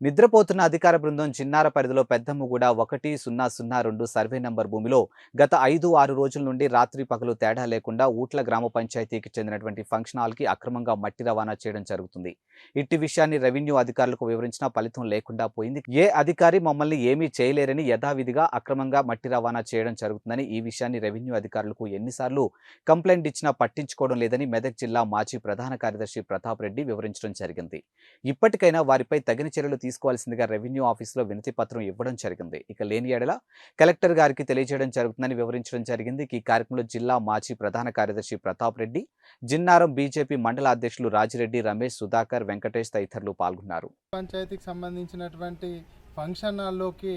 నిద్రపోతున్న అధికార బృందం చిన్నార పరిధిలో పెద్దమ్మగూడ ఒకటి సున్నా సున్నా రెండు సర్వే నంబర్ భూమిలో గత ఐదు ఆరు రోజుల నుండి రాత్రి పగలు తేడా లేకుండా ఊట్ల గ్రామ పంచాయతీకి చెందినటువంటి ఫంక్షన్ హాల్కి అక్రమంగా మట్టి రవాణా చేయడం జరుగుతుంది. ఇట్టి విషయాన్ని రెవెన్యూ అధికారులకు వివరించినా ఫలితం లేకుండా పోయింది. ఏ అధికారి మమ్మల్ని ఏమీ చేయలేరని యథావిధిగా అక్రమంగా మట్టి రవాణా చేయడం జరుగుతుందని ఈ విషయాన్ని రెవెన్యూ అధికారులకు ఎన్నిసార్లు కంప్లైంట్ ఇచ్చినా పట్టించుకోవడం లేదని మెదక్ జిల్లా మాజీ ప్రధాన కార్యదర్శి ప్రతాప్ రెడ్డి వివరించడం జరిగింది. ఇప్పటికైనా వారిపై తగిన చర్యలు తీసుకోవాల్సిందిగా రెవెన్యూ ఆఫీసులో వినతి పత్రం ఇవ్వడం జరిగింది. ఇక లేని ఎడల కలెక్టర్ గారికి తెలియజేయడం జరుగుతుందని వివరించడం జరిగింది. ఈ కార్యక్రమంలో జిల్లా మాజీ ప్రధాన కార్యదర్శి ప్రతాప్ రెడ్డి జిన్నారం బీజేపీ మండల అధ్యక్షులు రాజిరెడ్డి రమేష్ సుధాకర్ వెంకటేష్ తదితరులు పాల్గొన్నారు. పంచాయతీకి సంబంధించినటువంటి ఫంక్షన్ హాల్లోకి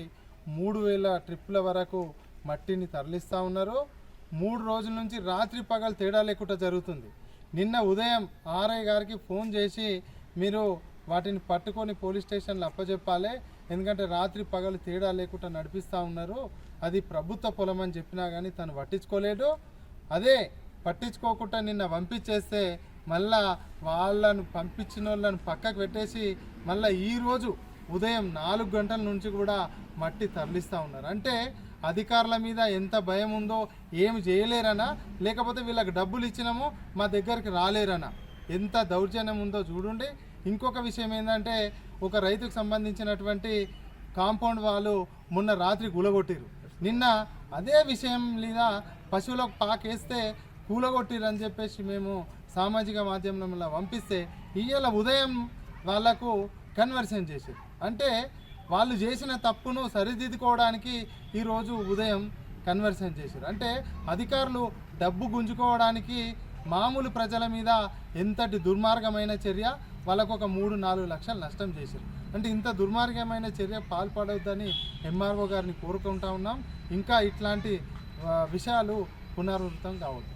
మూడు వేల ట్రిప్పుల వరకు మట్టిని తరలిస్తూ ఉన్నారు. మూడు రోజుల నుంచి రాత్రి పగలు తేడా లేకుండా జరుగుతుంది. నిన్న ఉదయం ఆర్ఐ గారికి ఫోన్ చేసి మీరు వాటిని పట్టుకొని పోలీస్ స్టేషన్లో అప్పచెప్పాలి ఎందుకంటే రాత్రి పగలు తేడా లేకుండా నడిపిస్తూ ఉన్నారు. అది ప్రభుత్వ పొలం అని చెప్పినా కానీ తను పట్టించుకోలేడు. అదే పట్టించుకోకుండా నిన్న పంపించేస్తే మళ్ళా వాళ్ళను పంపించిన వాళ్ళని పక్కకు పెట్టేసి మళ్ళీ ఈరోజు ఉదయం నాలుగు గంటల నుంచి కూడా మట్టి తరలిస్తూ ఉన్నారు. అంటే అధికారుల మీద ఎంత భయం ఉందో ఏమి చేయలేరనా? లేకపోతే వీళ్ళకి డబ్బులు ఇచ్చినామో మా దగ్గరికి రాలేరనా? ఎంత దౌర్జన్యం ఉందో చూడండి. ఇంకొక విషయం ఏంటంటే ఒక రైతుకు సంబంధించినటువంటి కాంపౌండ్ వాళ్ళు మొన్న రాత్రి గులగొట్టిరు నిన్న అదే విషయం మీద పశువులకు పాకేస్తే కూలగొట్టిరని చెప్పేసి మేము సామాజిక మాధ్యమంలో పంపిస్తే ఇవాళ ఉదయం వాళ్ళకు కన్వర్షన్ చేశారు. అంటే వాళ్ళు చేసిన తప్పును సరిదిద్దుకోవడానికి ఈరోజు ఉదయం కన్వర్షన్ చేశారు. అంటే అధికారులు డబ్బు గుంజుకోవడానికి మామూలు ప్రజల మీద ఎంతటి దుర్మార్గమైన చర్య వాళ్ళకు ఒక మూడు నాలుగు లక్షలు నష్టం చేశారు. అంటే ఇంత దుర్మార్గమైన చర్య పాల్పడవద్దని ఎంఆర్ఓ గారిని కోరుకుంటా ఉన్నాం. ఇంకా ఇట్లాంటి విషయాలు పునరావృతం కావద్దు.